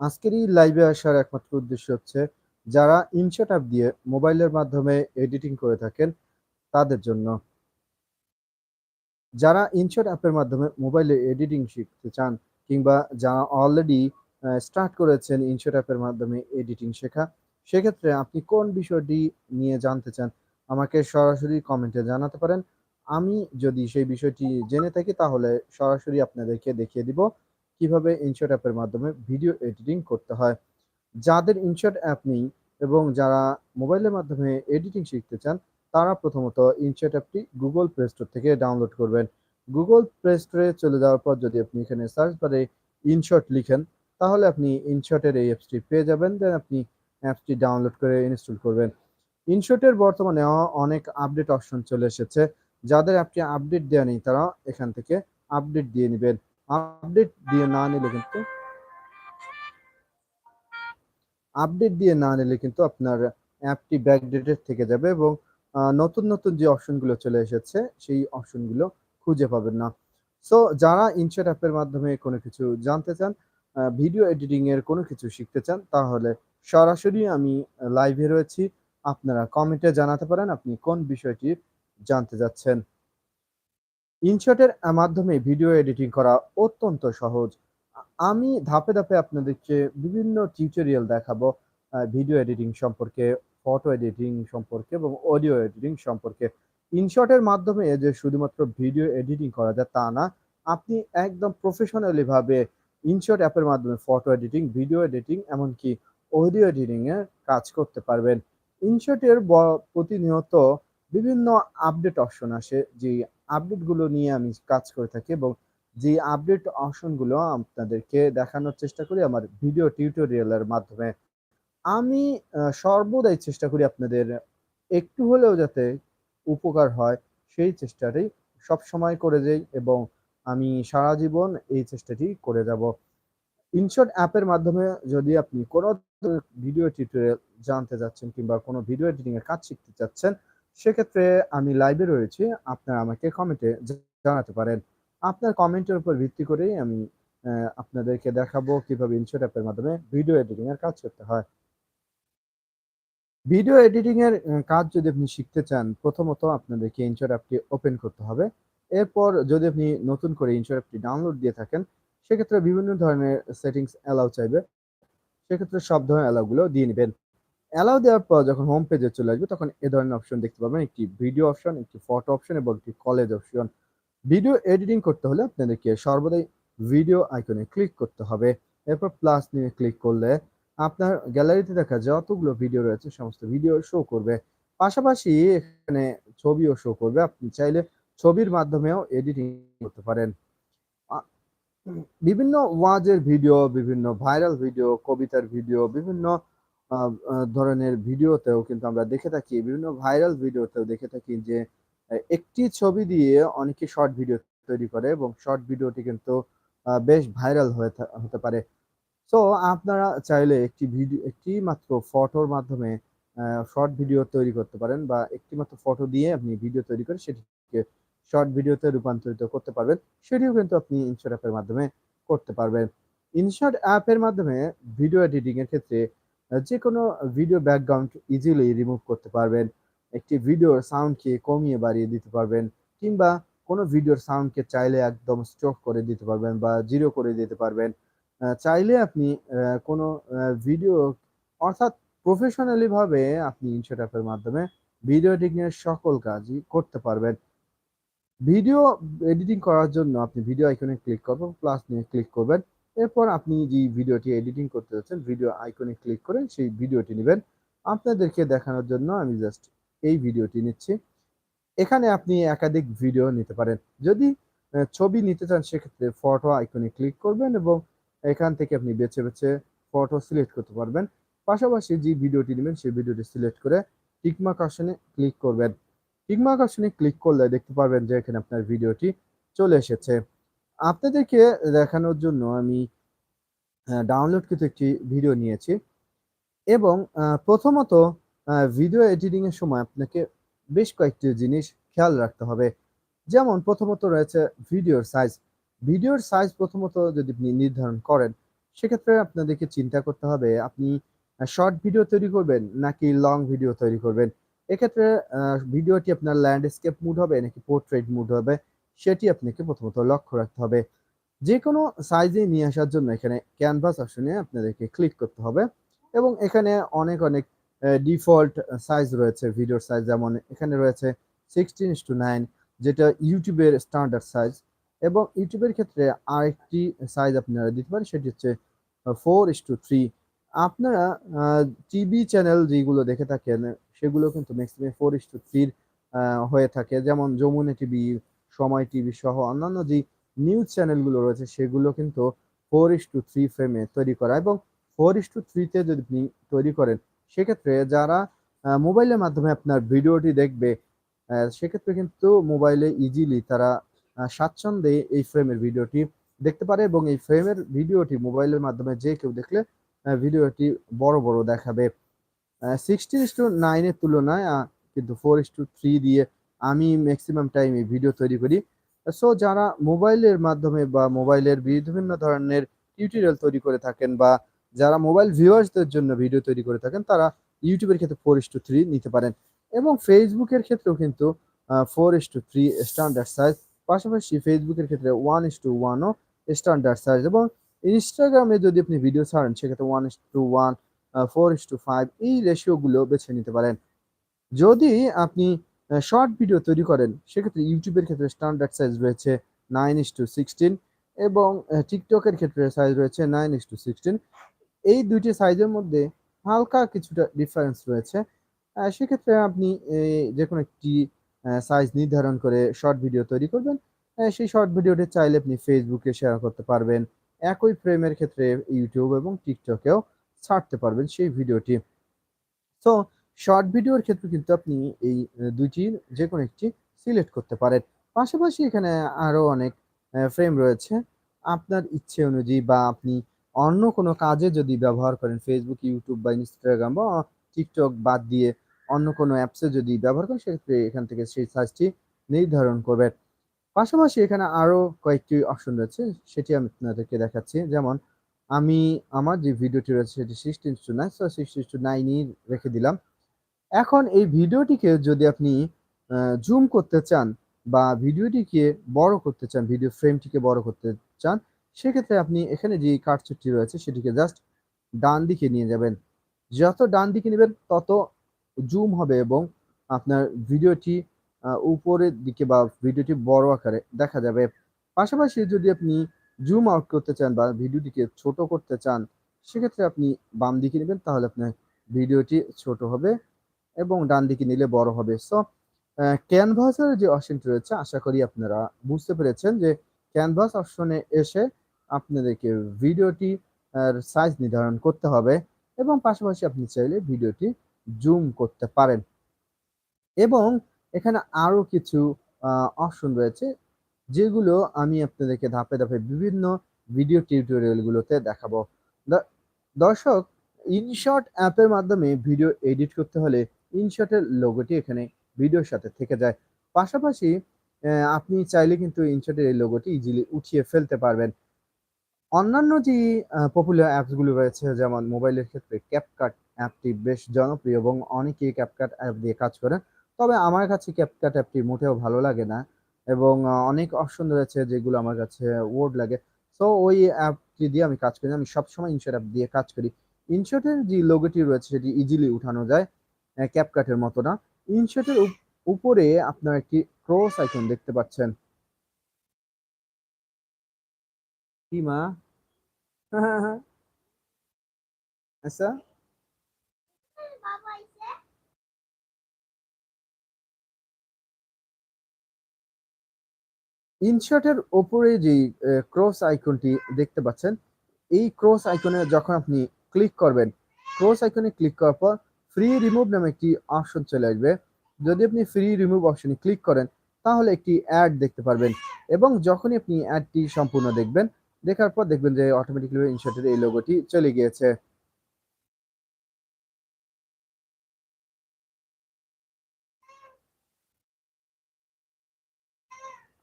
আজকের এই লাইভে আসার একমাত্র উদ্দেশ্য হচ্ছে, যারা ইনশট অ্যাপ দিয়ে মোবাইলের মাধ্যমে এডিটিং করে থাকেন, তাদের জন্য। যারা ইনশট অ্যাপের মাধ্যমে মোবাইলে এডিটিং শিখতে চান, কিংবা যারা অলরেডি স্টার্ট করেছেন ইনশট অ্যাপের মাধ্যমে এডিটিং শেখা, সেক্ষেত্রে আপনি কোন বিষয়টি নিয়ে জানতে চান, আমাকে সরাসরি কমেন্টে জানাতে পারেন। আমি যদি সেই বিষয়টি জেনে থাকি, তাহলে সরাসরি আপনাদেরকে দেখিয়ে দিব। কীভাবে ইনশট অ্যাপের মাধ্যমে ভিডিও এডিটিং করতে হয়। যাদের ইনশট অ্যাপ নেই এবং যারা মোবাইলের মাধ্যমে এডিটিং শিখতে চান, তারা প্রথমত ইনশট অ্যাপটি গুগল প্লে স্টোর থেকে ডাউনলোড করবেন। গুগল প্লে স্টোরে চলে যাওয়ার পর যদি আপনি এখানে সার্চ বারে ইনশট লিখেন, তাহলে আপনি ইনশটের এই অ্যাপসটি পেয়ে যাবেন। দেন আপনি অ্যাপসটি ডাউনলোড করে ইনস্টল করবেন। ইনশটের বর্তমানে অনেক আপডেট অপশন চলে এসেছে। যাদের অ্যাপটি আপডেট দেওয়া নেই, তারা এখান থেকে আপডেট দিয়ে নেবেন। আপডেট দিয়ে না নিলে কিন্তু আপডেট দিয়ে না নিলে কিন্তু আপনার অ্যাপটি ব্যাকডেটেড থেকে যাবে এবং নতুন নতুন যে অপশনগুলো চলে এসেছে, সেই অপশনগুলো খুঁজে পাবেন না। সো, যারা ইনশট অ্যাপের মাধ্যমে কোনো কিছু জানতে চান ভিডিও এডিটিং এর কোনো কিছু শিখতে চান, তাহলে সরাসরি আমি লাইভে রয়েছি। আপনারা কমেন্টে জানাতে পারেন আপনি কোন বিষয়টি জানতে যাচ্ছেন। ইনশটের মাধ্যমে ভিডিও এডিটিং করা অত্যন্ত সহজ। আমি ধাপে ধাপে আপনাদেরকে বিভিন্ন টিউটোরিয়াল দেখাবো ভিডিও এডিটিং সম্পর্কে, ফটো এডিটিং সম্পর্কে এবং অডিও এডিটিং সম্পর্কে। ইনশটের মাধ্যমে যে শুধুমাত্র ভিডিও এডিটিং করা যায় তা না, আপনি একদম প্রফেশনালি ভাবে ইনশট অ্যাপের মাধ্যমে ফটো এডিটিং, ভিডিও এডিটিং এমনকি অডিও এডিটিং কাজ করতে পারবেন। ইনশটের প্রতিনিয়ত বিভিন্ন আপডেট অপশন আসে, যে আপডেটগুলো নিয়ে আমি কাজ করে থাকি এবং যে আপডেট অপশনগুলো আপনাদেরকে দেখানোর চেষ্টা করি আমার ভিডিও টিউটোরিয়ালের মাধ্যমে, আমি সর্বদাই চেষ্টা করি আপনাদের একটু হলেও যাতে উপকার হয় সেই চেষ্টাটাই সব সময় করে যাই এবং আমি সারা জীবন এই চেষ্টাটি করে যাব। ইনশর্ট অ্যাপের মাধ্যমে যদি আপনি কোনো ভিডিও টিউটোরিয়াল জানতে যাচ্ছেন কিংবা কোনো ভিডিও এডিটিং এর কাজ শিখতে চাচ্ছেন সেক্ষেত্রে আমি লাইভে রয়েছি, আপনারা আমাকে কমেন্টে জানাতে পারেন। আপনার কমেন্টের উপর ভিত্তি করেই আমি আপনাদেরকে দেখাবো কীভাবে ইনশট অ্যাপের মাধ্যমে ভিডিও এডিটিং এর কাজ করতে হয়। ভিডিও এডিটিং এর কাজ যদি আপনি শিখতে চান, প্রথমত আপনাদেরকে ইনশট অ্যাপটি ওপেন করতে হবে। এরপর যদি আপনি নতুন করে ইনশট অ্যাপটি ডাউনলোড দিয়ে থাকেন, সেক্ষেত্রে বিভিন্ন ধরনের সেটিংস অ্যালাউ চাইবে। সেক্ষেত্রে সব ধরনের অ্যালাউগুলো দিয়ে নেবেন। অ্যালাউ দেওয়ার পর যখন হোম পেজে চলে আসবে, তখন এ ধরনের অপশন দেখতে পাবেন। একটি ভিডিও অপশন একটি ফটো অপশন এবং একটি কলেজ অপশন ভিডিও এডিটিং করতে হলে আপনাদেরকে সর্বদাই ভিডিও আইকনে ক্লিক করতে হবে। এরপর প্লাস নিয়ে ক্লিক করলে আপনার গ্যালারিতে দেখা যতগুলো ভিডিও রয়েছে, সমস্ত ভিডিও শো করবে। পাশাপাশি এখানে ছবিও শো করবে। আপনি চাইলে ছবির মাধ্যমেও এডিটিং করতে পারেন। বিভিন্ন ওয়াজের ভিডিও বিভিন্ন ভাইরাল ভিডিও কবিতার ভিডিও বিভিন্ন ধরনের ভিডিওতেও কিন্তু আমরা দেখে থাকি, বিভিন্ন ভাইরাল ভিডিওতেও দেখে থাকি যে একটি ছবি দিয়ে অনেকে শর্ট ভিডিও তৈরি করে এবং শর্ট ভিডিওটি কিন্তু বেশ ভাইরাল হয়ে হতে পারে। সো, আপনারা চাইলে একটি ভিডিও, একটি মাত্র ফটোর মাধ্যমে শর্ট ভিডিও তৈরি করতে পারেন বা একটি মাত্র ফটো দিয়ে আপনি ভিডিও তৈরি করে সেটিকে শর্ট ভিডিওতে রূপান্তরিত করতে পারবেন, সেটিও কিন্তু আপনি ইনশট অ্যাপের মাধ্যমে করতে পারবেন। ইনশট অ্যাপের মাধ্যমে ভিডিও এডিটিং এর ক্ষেত্রে যে কোনো ভিডিও ব্যাকগ্রাউন্ড ইজিলি রিমুভ করতে পারবেন। একটি ভিডিওর সাউন্ডকে কমিয়ে বাড়িয়ে দিতে পারবেন, কিংবা কোনো ভিডিওর সাউন্ডকে চাইলে একদম স্টপ করে দিতে পারবেন বা জিরো করে দিতে পারবেন। চাইলে আপনি কোনো ভিডিও অর্থাৎ প্রফেশনালিভাবে আপনি ইনশট অ্যাপের মাধ্যমে ভিডিও এডিটিং এর সকল কাজই করতে পারবেন। ভিডিও এডিটিং করার জন্য আপনি ভিডিও আইকনে ক্লিক করবেন প্লাস নিয়ে ক্লিক করবেন। এরপর আপনি যে ভিডিওটি এডিটিং করতে যাচ্ছেন ভিডিও আইকনে ক্লিক করে সেই ভিডিওটি নেবেন। আপনাদেরকে দেখানোর জন্য আমি জাস্ট এই ভিডিওটি নিচ্ছি। এখানে আপনি একাধিক ভিডিও নিতে পারেন। যদি ছবি নিতে চান, সেক্ষেত্রে ফটো আইকনে ক্লিক করবেন এবং এখান থেকে আপনি বেছে বেছে ফটো সিলেক্ট করতে পারবেন। পাশাপাশি যে ভিডিওটি নেবেন, সেই ভিডিওটি সিলেক্ট করে টিকমার্ক ক্লিক করবেন। টিকমার্ক ক্লিক করলে দেখতে পারবেন যে এখানে আপনার ভিডিওটি চলে এসেছে। আপনাদেরকে দেখানোর জন্য আমি ডাউনলোড কিন্তু একটি ভিডিও নিয়েছি এবং প্রথমত ভিডিও এডিটিং এর সময় আপনাকে বেশ কয়েকটি জিনিস খেয়াল রাখতে হবে। যেমন প্রথমত রয়েছে ভিডিওর সাইজ ভিডিওর সাইজ প্রথমত যদি আপনি নির্ধারণ করেন, সেক্ষেত্রে আপনাদেরকে চিন্তা করতে হবে, আপনি শর্ট ভিডিও তৈরি করবেন নাকি লং ভিডিও তৈরি করবেন? এক্ষেত্রে ভিডিওটি আপনার ল্যান্ডস্কেপ মুড হবে নাকি পোর্ট্রেট মুড হবে? সেটি আপনাকে প্রথমত লক্ষ্য রাখতে হবে। যে কোনো সাইজে নিয়ে আসার জন্য এখানে ক্যানভাস অপশনে আপনাদেরকে ক্লিক করতে হবে এবং এখানে অনেক অনেক ডিফল্ট সাইজ রয়েছে ভিডিওর সাইজ যেমন এখানে রয়েছে সিক্সটিন ইস টু নাইন যেটা ইউটিউবের স্ট্যান্ডার্ড সাইজ এবং ইউটিউবের ক্ষেত্রে আরেকটি সাইজ আপনারা দিতে পারেন, সেটি হচ্ছে ফোর ইস টু থ্রি আপনারা টিভি চ্যানেল যেগুলো দেখে থাকেন, সেগুলো কিন্তু ম্যাক্সিমাম ফোর ইস টু থ্রির হয়ে থাকে। যেমন যমুনা টিভি সময় টিভি সহ অন্যান্য যে নিউজ চ্যানেলগুলো রয়েছে, সেগুলো কিন্তু ফোর ইস টু থ্রি ফ্রেমে তৈরি করা এবং ফোর ইস টু থ্রিতে যদি আপনি তৈরি করেন, সেক্ষেত্রে যারা মোবাইলের মাধ্যমে আপনার ভিডিওটি দেখবে সেক্ষেত্রে কিন্তু মোবাইলে ইজিলি তারা স্বাচ্ছন্দ্যে এই ফ্রেমের ভিডিওটি দেখতে পারে এবং এই ফ্রেমের ভিডিওটি মোবাইলের মাধ্যমে যে কেউ দেখলে ভিডিওটি বড় বড় দেখাবে। সিক্সটিন ইস টু নাইনের তুলনায় কিন্তু ফোর ইস টু থ্রি দিয়ে আমি ম্যাক্সিমাম টাইম ভিডিও তৈরি করি। সো যারা মোবাইলের মাধ্যমে বা মোবাইলের বিভিন্ন ধরনের টিউটোরিয়াল তৈরি করে থাকেন বা যারা মোবাইল ভিউয়ার্সদের জন্য ভিডিও তৈরি করে থাকেন, তারা ইউটিউবের ক্ষেত্রে ফোর ইস টু থ্রি নিতে পারেন। এবং ফেসবুকের ক্ষেত্রেও কিন্তু four is to three standard size পাশাপাশি ফেসবুকের ক্ষেত্রে ওয়ান ইস টু ওয়ানও স্ট্যান্ডার্ড সাইজ এবং ইনস্টাগ্রামে যদি আপনি ভিডিও ছাড়েন, সেক্ষেত্রে one is to one four is to five এই রেশিওগুলো বেছে নিতে পারেন। যদি আপনি শর্ট ভিডিও তৈরি করেন। সেক্ষেত্রে ইউটিউবের ক্ষেত্রে স্ট্যান্ডার্ড সাইজ রয়েছে নাইন ইস টু সিক্সটিন এবং টিকটকের ক্ষেত্রে সাইজ রয়েছে নাইন ইস টু সিক্সটিন এই দুইটি সাইজের মধ্যে হালকা কিছুটা ডিফারেন্স রয়েছে। সেক্ষেত্রে আপনি যে কোনো একটি সাইজ নির্ধারণ করে শর্ট ভিডিও তৈরি করবেন। সেই শর্ট ভিডিওটি চাইলে আপনি ফেসবুকে শেয়ার করতে পারবেন। একই ফ্রেমের ক্ষেত্রে ইউটিউব এবং টিকটকেও ছাড়তে পারবেন সেই ভিডিওটি তো শর্ট ভিডিওর ক্ষেত্রে কিন্তু আপনি এই দুইটির যে কোনো একটি সিলেক্ট করতে পারেন। পাশাপাশি এখানে আরও অনেক ফ্রেম রয়েছে। আপনার ইচ্ছে অনুযায়ী বা আপনি অন্য কোনো কাজে যদি ব্যবহার করেন ফেসবুক ইউটিউব বা ইনস্টাগ্রাম বা টিকটক বাদ দিয়ে অন্য কোনো অ্যাপসে যদি ব্যবহার করেন, সেক্ষেত্রে এখান থেকে সেই সাইজটি নির্ধারণ করবেন। পাশাপাশি এখানে আরও কয়েকটি অপশন রয়েছে, সেটি আমি আপনাদেরকে দেখাচ্ছি। যেমন, আমি, আমার যে ভিডিওটি রয়েছে, সেটি sixteen to nine sixteen to নাইনই রেখে দিলাম। এখন এই ভিডিওটিকে যদি আপনি জুম করতে চান বা ভিডিওটিকে বড় করতে চান ভিডিও ফ্রেমটিকে বড় করতে চান, সেক্ষেত্রে আপনি এখানে যে কার্ডসেটটি রয়েছে সেটিকে জাস্ট ডান দিকে নিয়ে যাবেন। যত ডান দিকে নেবেন, তত জুম হবে এবং আপনার ভিডিওটি উপরের দিকে বা ভিডিওটি বড় আকারে দেখা যাবে। পাশাপাশি যদি আপনি জুম আউট করতে চান বা ভিডিওটিকে ছোট করতে চান, সেক্ষেত্রে আপনি বাম দিকে নেবেন, তাহলে আপনার ভিডিওটি ছোট হবে। এবং ডান দিকে নিলে বড় হবে। সো ক্যানভাসের যে অপশনটি রয়েছে, আশা করি আপনারা বুঝতে পেরেছেন যে ক্যানভাস অপশনে এসে আপনাদেরকে ভিডিওটি সাইজ নির্ধারণ করতে হবে এবং পাশাপাশি আপনি চাইলে ভিডিওটি জুম করতে পারেন। এবং এখানে আরও কিছু অপশন রয়েছে, যেগুলো আমি আপনাদেরকে ধাপে ধাপে বিভিন্ন ভিডিও টিউটোরিয়ালগুলোতে দেখাবো। দর্শক ইনশর্ট অ্যাপের মাধ্যমে ভিডিও এডিট করতে হলে ইনশটের লোগোটি এখানে ভিডিওর সাথে থেকে যায়। পাশাপাশি আপনি চাইলে কিন্তু ইনশটের এই লোগোটি ইজিলি উঠিয়ে ফেলতে পারবেন। অন্যান্য যে পপুলার অ্যাপসগুলো রয়েছে, যেমন মোবাইলের ক্ষেত্রে ক্যাপকাট অ্যাপটি বেশ জনপ্রিয় এবং অনেকেই ক্যাপকাট অ্যাপ দিয়ে কাজ করেন। তবে আমার কাছে ক্যাপকাট অ্যাপটি মোটেও ভালো লাগে না এবং অনেক অপশন রয়েছে যেগুলো আমার কাছে ওয়ার্ড লাগে। সো ওই অ্যাপটি দিয়ে আমি কাজ করি। আমি সবসময় ইনশট অ্যাপ দিয়ে কাজ করি। ইনশটের যে লোগোটি রয়েছে, সেটি ইজিলি উঠানো যায়। ক্যাপকাটের মতো না। ইনশটের উপরে আপনার একটি ক্রস আইকন দেখতে পাচ্ছেন। আচ্ছা ইনশটের ওপরে যে ক্রস আইকনটি দেখতে পাচ্ছেন, এই ক্রস আইকনে যখন আপনি ক্লিক করবেন ক্রস আইকনে ক্লিক করার পর ফ্রি রিমুভ নামে একটি অপশন চলে আসবে। যদি আপনি ফ্রি রিমুভ অপশনে ক্লিক করেন, তাহলে একটি অ্যাড দেখতে পারবেন এবং যখনই আপনি অ্যাডটি সম্পূর্ণ দেখবেন, দেখার পর দেখবেন যে অটোমেটিকলি ইনশটের এই লোগোটি চলে গিয়েছে।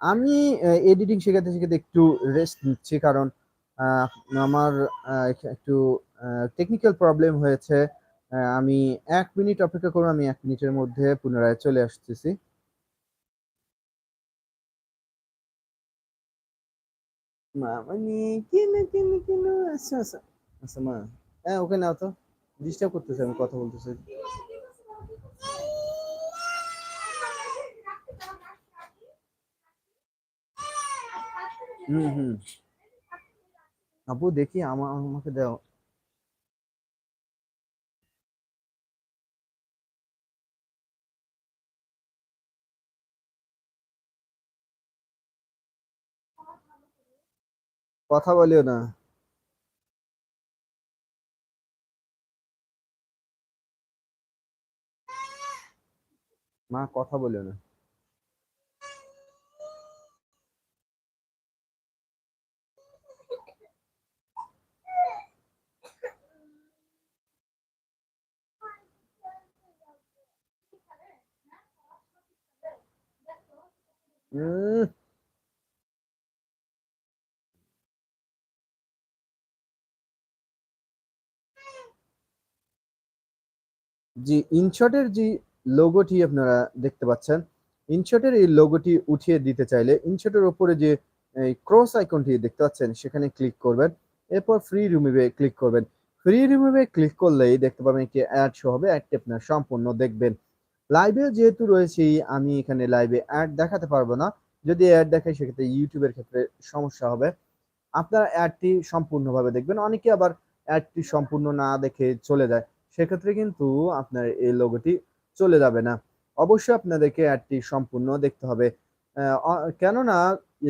আমি এডিটিং শেখাতে শেখাতে একটু রেস্ট নিচ্ছি কারণ আমার একটু টেকনিক্যাল প্রবলেম হয়েছে। আমি এক মিনিট অপেক্ষা করুন, আমি এক মিনিটের মধ্যে পুনরায় চলে আসতেছি। আচ্ছা আচ্ছা আচ্ছা মা। হ্যাঁ ওকে নাও তো। ডিস্টার্ব করতেছে, আমি কথা বলতেছি। হুম হুম। আপু, দেখি আমা, আমাকে দাও। কথা বলিও না মা কথা বলিও না উম, জি ইনশটের যে লোগোটি আপনারা দেখতে পাচ্ছেন ইনশটের এই লোগোটি উঠিয়ে দিতে চাইলে ইনশটের ওপরে যে এই ক্রস আইকনটি দেখতে পাচ্ছেন, সেখানে ক্লিক করবেন, এরপর ফ্রি রিমুভে ক্লিক করবেন। ফ্রি রিমুভে ক্লিক করলেই দেখতে পাবেন একটি অ্যাড শো হবে অ্যাডটি আপনার সম্পূর্ণ দেখবেন। লাইভে যেহেতু রয়েছি, আমি এখানে লাইভে অ্যাড দেখাতে পারব না। যদি অ্যাড দেখাই, সেক্ষেত্রে ইউটিউবের ক্ষেত্রে সমস্যা হবে। আপনারা অ্যাডটি সম্পূর্ণভাবে দেখবেন, অনেকে আবার অ্যাডটি সম্পূর্ণ না দেখে চলে যায়। সেক্ষেত্রে কিন্তু আপনার এই লোগোটি চলে যাবে না। অবশ্যই আপনাদেরকে অ্যাডটি সম্পূর্ণ দেখতে হবে। কেননা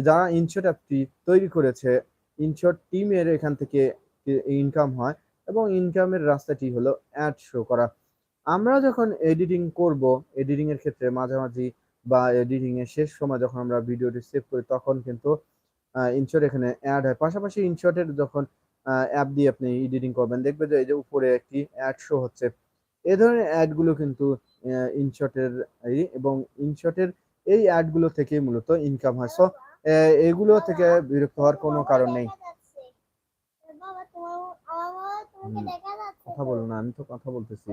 যারা ইনশর্ট অ্যাপটি তৈরি করেছে ইনশর্ট টিমের এখান থেকে ইনকাম হয় এবং ইনকামের রাস্তাটি হলো অ্যাড শো করা। আমরা যখন এডিটিং করব এডিটিং এর ক্ষেত্রে মাঝামাঝি বা এডিটিং এর শেষ সময় যখন আমরা ভিডিওটি সেভ করি, তখন কিন্তু ইনশর্ট এখানে অ্যাড হয়। পাশাপাশি ইনশটের যখন অ্যাপ দিয়ে আপনি এডিটিং করবেন। দেখবেন যে এই যে উপরে একটি অ্যাড শো হচ্ছে এই ধরনের অ্যাডগুলো কিন্তু ইনশটের এবং ইনশটের এই অ্যাডগুলো থেকে মূলত ইনকাম হয়। সো এগুলো থেকে বিরক্ত হওয়ার কোনো কারণ নেই। কথা বলো না, আমি তো কথা বলতেছি।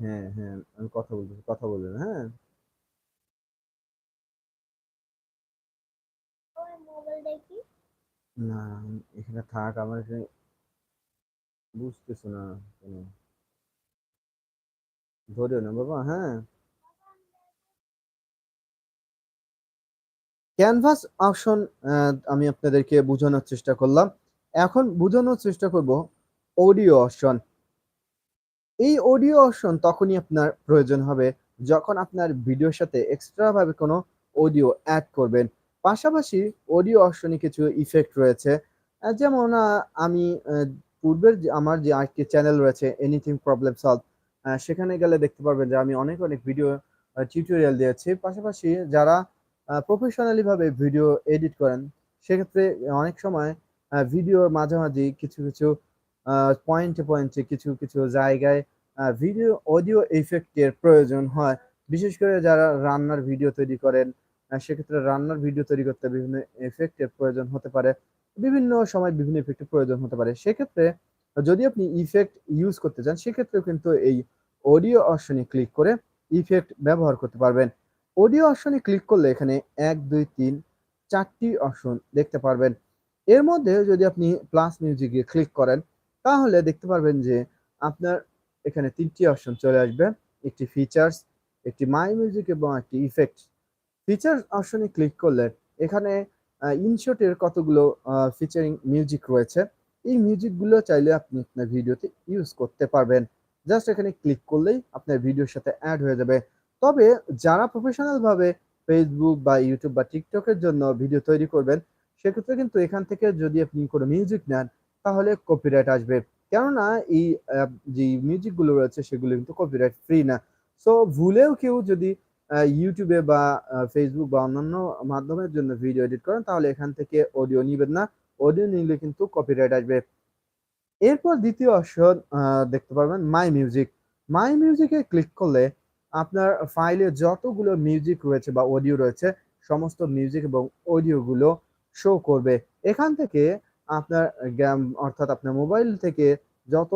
হ্যাঁ হ্যাঁ আমি কথা বলতেছি, কথা বলবেন হ্যাঁ। না, এখানে থাক, আমার এখানে বুঝতেছো না কেন। ধরিও না, বাবা হ্যাঁ। ক্যানভাস অপশন আমি আপনাদেরকে বোঝানোর চেষ্টা করলাম। এখন বোঝানোর চেষ্টা করব অডিও অপশন এই অডিও অপশন তখনই আপনার প্রয়োজন হবে যখন আপনার ভিডিওর সাথে এক্সট্রা ভাবে কোনো অডিও অ্যাড করবেন। পাশাপাশি অডিও অপশনে কিছু ইফেক্ট রয়েছে। যেমন আমি পূর্বের আমার যে আরেকটি চ্যানেল রয়েছে এনিথিং প্রবলেম সলভ সেখানে গেলে দেখতে পারবেন যে আমি অনেক অনেক ভিডিও টিউটোরিয়াল দিয়েছি। পাশাপাশি যারা প্রফেশনালি ভাবে ভিডিও এডিট করেন, সেক্ষেত্রে অনেক সময় ভিডিওর মাঝামাঝি কিছু কিছু পয়েন্টে পয়েন্টে কিছু কিছু জায়গায় ভিডিও অডিও ইফেক্টের প্রয়োজন হয়। বিশেষ করে যারা রান্নার ভিডিও তৈরি করেন সেক্ষেত্রে রান্নার ভিডিও তৈরি করতে বিভিন্ন এফেক্টের প্রয়োজন হতে পারে। বিভিন্ন সময় বিভিন্ন ইফেক্টের প্রয়োজন হতে পারে। সেক্ষেত্রে যদি আপনি ইফেক্ট ইউজ করতে চান, সেক্ষেত্রেও কিন্তু এই অডিও অপশনে ক্লিক করে ইফেক্ট ব্যবহার করতে পারবেন। অডিও অপশনে ক্লিক করলে এখানে এক, দুই, তিন, চারটি অপশন দেখতে পারবেন। এর মধ্যে যদি আপনি প্লাস মিউজিকে ক্লিক করেন, তাহলে দেখতে পারবেন যে আপনার এখানে তিনটি অপশন চলে আসবে। একটি ফিচার্স একটি মাই মিউজিক এবং একটি ইফেক্ট ফিচার্স অপশনে ক্লিক করলে এখানে ইনশটের কতগুলো ফিচারিং মিউজিক রয়েছে। এই মিউজিকগুলো চাইলে আপনি আপনার ভিডিওতে ইউজ করতে পারবেন। জাস্ট এখানে ক্লিক করলেই আপনার ভিডিওর সাথে অ্যাড হয়ে যাবে। তবে যারা প্রফেশনালভাবে ফেসবুক বা ইউটিউব বা টিকটকের জন্য ভিডিও তৈরি করবেন, সেক্ষেত্রে কিন্তু এখান থেকে যদি আপনি কোনো মিউজিক নেন, তাহলে কপিরাইট আসবে। কেননা এই যে মিউজিকগুলো রয়েছে, সেগুলো কিন্তু কপিরাইট ফ্রি না। সো ভুলেও কেউ যদি ইউটিউবে বা ফেসবুক বা অন্যান্য মাধ্যমের জন্য ভিডিও এডিট করেন, তাহলে এখান থেকে অডিও নিবেন না। অডিও নিলে কিন্তু কপিরাইট আসবে। এরপর দ্বিতীয় অপশন দেখতে পারবেন মাই মিউজিক মাই মিউজিকে ক্লিক করলে আপনার ফাইলে যতগুলো মিউজিক রয়েছে বা অডিও রয়েছে, সমস্ত মিউজিক এবং অডিওগুলো শো করবে। এখান থেকে আপনার গ্যাম অর্থাৎ আপনার মোবাইল থেকে যত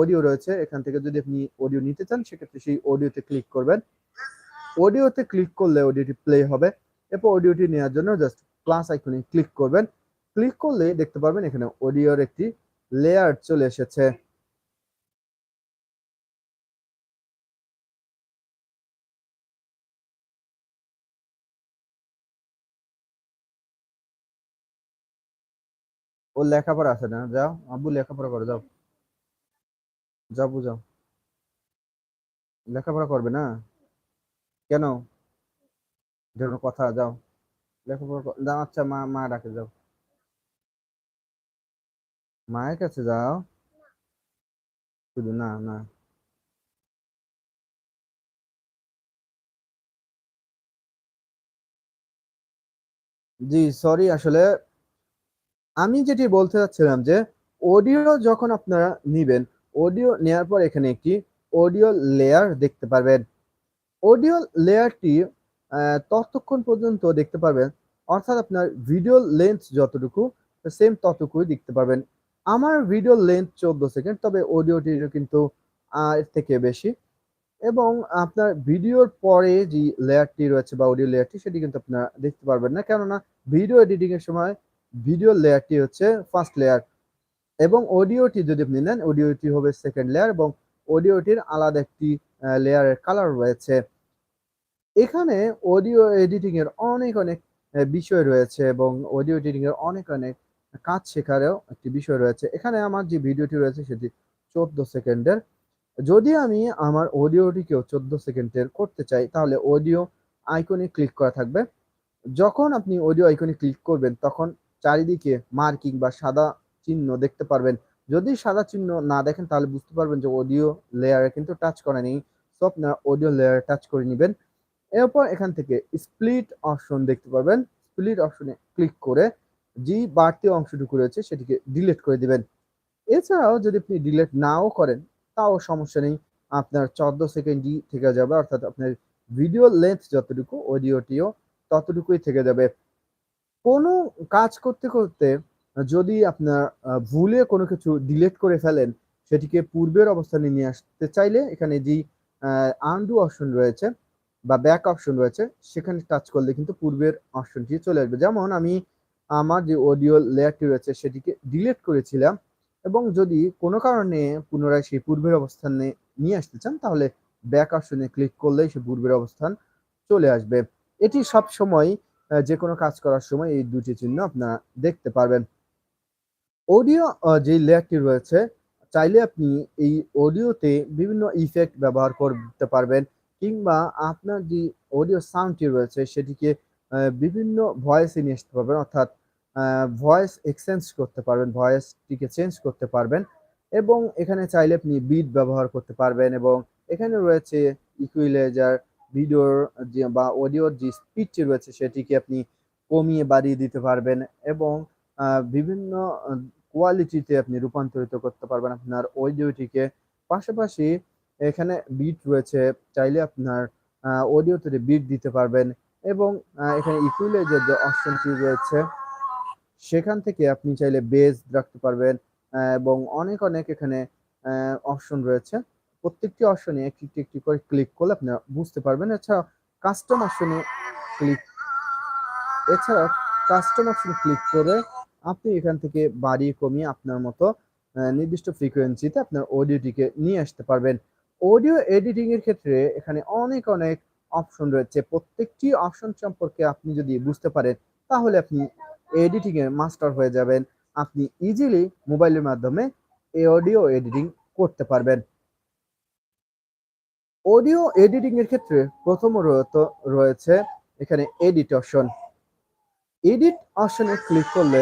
অডিও রয়েছে, এখান থেকে যদি আপনি অডিও নিতে চান, সেক্ষেত্রে সেই অডিওতে ক্লিক করবেন। অডিওতে ক্লিক করলে অডিওটি প্লে হবে। এরপর অডিওটি নেওয়ার জন্য জাস্ট প্লাস আইকনে ক্লিক করবেন। ক্লিক করলে দেখতে পারবেন এখানে অডিওর একটি লেয়ার চলে এসেছে। ও লেখাপড়া আছে না? যাও, আব্বু লেখাপড়া করো, যাও। যাব যাও। লেখাপড়া করবে না? কেন? যেন কথা, যাও। লেখাপড়া আচ্ছা মা মা ডাকে, যাও। মায়ের কাছে যাও। শুধু না না। জি, সরি, আসলে আমি যেটি বলতে চাচ্ছিলাম যে অডিও যখন আপনারা নিবেন অডিও নেয়ার পর এখানে একটি অডিও লেয়ার দেখতে পারবেন। অডিও লেয়ারটি ততক্ষণ পর্যন্ত দেখতে পারবেন। অর্থাৎ আপনার ভিডিও লেন্থ যতটুকু সেম ততটুকুই দেখতে পারবেন। আমার ভিডিও লেন্থ চোদ্দ সেকেন্ড তবে অডিওটি কিন্তু এর থেকে বেশি। এবং আপনার ভিডিওর পরে যে লেয়ারটি রয়েছে বা অডিও লেয়ারটি সেটি কিন্তু আপনারা দেখতে পারবেন না। কেননা ভিডিও এডিটিং এর সময় ভিডিও লেয়ারটি হচ্ছে ফার্স্ট লেয়ার এবং অডিওটি যদি আপনি নেন অডিওটি হবে সেকেন্ড লেয়ার এবং অডিওটির আলাদা একটি লেয়ারের কালার রয়েছে। এখানে অডিও এডিটিং এর অনেক অনেক বিষয় রয়েছে এবং অডিও এডিটিং এর অনেক অনেক কাজ শেখারও একটি বিষয় রয়েছে। এখানে আমার যে ভিডিওটি রয়েছে সেটি চোদ্দ সেকেন্ডের। যদি আমি আমার অডিওটিকেও চোদ্দ সেকেন্ডের করতে চাই, তাহলে অডিও আইকনে ক্লিক করা থাকবে। যখন আপনি অডিও আইকনে ক্লিক করবেন, তখন চারিদিকে মার্কিং বা সাদা চিহ্ন দেখতে পারবেন। যদি সাদা চিহ্ন না দেখেন, তাহলে বুঝতে পারবেন যে অডিও লেয়ারে কিন্তু টাচ করা নেই। সো আপনার অডিও লেয়ারে টাচ করে নেবেন। এরপর এখান থেকে স্প্লিট অপশন দেখতে পারবেন। স্প্লিট অপশনে ক্লিক করে যে বাড়তি অংশটুকু রয়েছে, সেটিকে ডিলিট করে দিবেন। এছাড়াও যদি আপনি ডিলিট নাও করেন, তাও সমস্যা নেই। আপনার চোদ্দ সেকেন্ডই থেকে যাবে, অর্থাৎ আপনার ভিডিও লেন্থ যতটুকু অডিওটিও ততটুকুই থেকে যাবে। কোনো কাজ করতে করতে যদি আপনার ভুলে কোনো কিছু ডিলেট করে ফেলেন, সেটিকে পূর্বের অবস্থানে নিয়ে আসতে চাইলে এখানে যে আনডু অপশন রয়েছে বা ব্যাক অপশন রয়েছে, সেখানে টাচ করলে কিন্তু পূর্বের অপশনটি চলে আসবে। যেমন আমি আমার যে অডিও লেয়ারটি রয়েছে, সেটিকে ডিলেট করেছিলাম এবং যদি কোনো কারণে পুনরায় সেই পূর্বের অবস্থানে নিয়ে আসতে চান, তাহলে ব্যাক অপশনে ক্লিক করলেই সে পূর্বের অবস্থান চলে আসবে। এটি সব সময় যে কোনো কাজ করার সময় এই দুটি চিহ্ন আপনারা দেখতে পারবেন। অডিও যে লেয়ারটি রয়েছে, চাইলে আপনি এই অডিওতে বিভিন্ন ইফেক্ট ব্যবহার করতে পারবেন কিংবা আপনার যে অডিও সাউন্ডটি রয়েছে, সেটিকে বিভিন্ন ভয়েসে নিয়ে আসতে পারবেন। অর্থাৎ ভয়েস এক্সচেঞ্জ করতে পারবেন ভয়েসটিকে চেঞ্জ করতে পারবেন এবং এখানে চাইলে আপনি বিট ব্যবহার করতে পারবেন এবং এখানে রয়েছে ইকুইলাইজার ভিডিওর যে, বা অডিওর যে স্পিডটি রয়েছে, সেটিকে আপনি কমিয়ে বাড়িয়ে দিতে পারবেন এবং বিভিন্ন কোয়ালিটিতে আপনি রূপান্তরিত করতে পারবেন আপনার অডিওটিকে পাশাপাশি এখানে বিট রয়েছে, চাইলে আপনার অডিওতে বিট দিতে পারবেন এবং এখানে ইকুইলাইজার যে অপশনটি রয়েছে, সেখান থেকে আপনি চাইলে বেস রাখতে পারবেন এবং অনেক অনেক এখানে অপশন রয়েছে। প্রত্যেকটি অপশনে একটি একটি একটি করে ক্লিক করলে আপনারা বুঝতে পারবেন। এছাড়া কাস্টম অপশনে ক্লিক এছাড়া কাস্টম অপশনে ক্লিক করে আপনি এখান থেকে বাড়িয়ে কমিয়ে আপনার মতো নির্দিষ্ট ফ্রিকোয়েন্সিতে আপনার অডিওটিকে নিয়ে আসতে পারবেন। অডিও এডিটিং এর ক্ষেত্রে এখানে অনেক অনেক অপশন রয়েছে। প্রত্যেকটি অপশন সম্পর্কে আপনি যদি বুঝতে পারেন, তাহলে আপনি এডিটিং এর মাস্টার হয়ে যাবেন। আপনি ইজিলি মোবাইলের মাধ্যমে অডিও এডিটিং করতে পারবেন। অডিও এডিটিং এর ক্ষেত্রে প্রথমত রয়েছে এখানে এডিট অপশন এডিট অপশনে ক্লিক করলে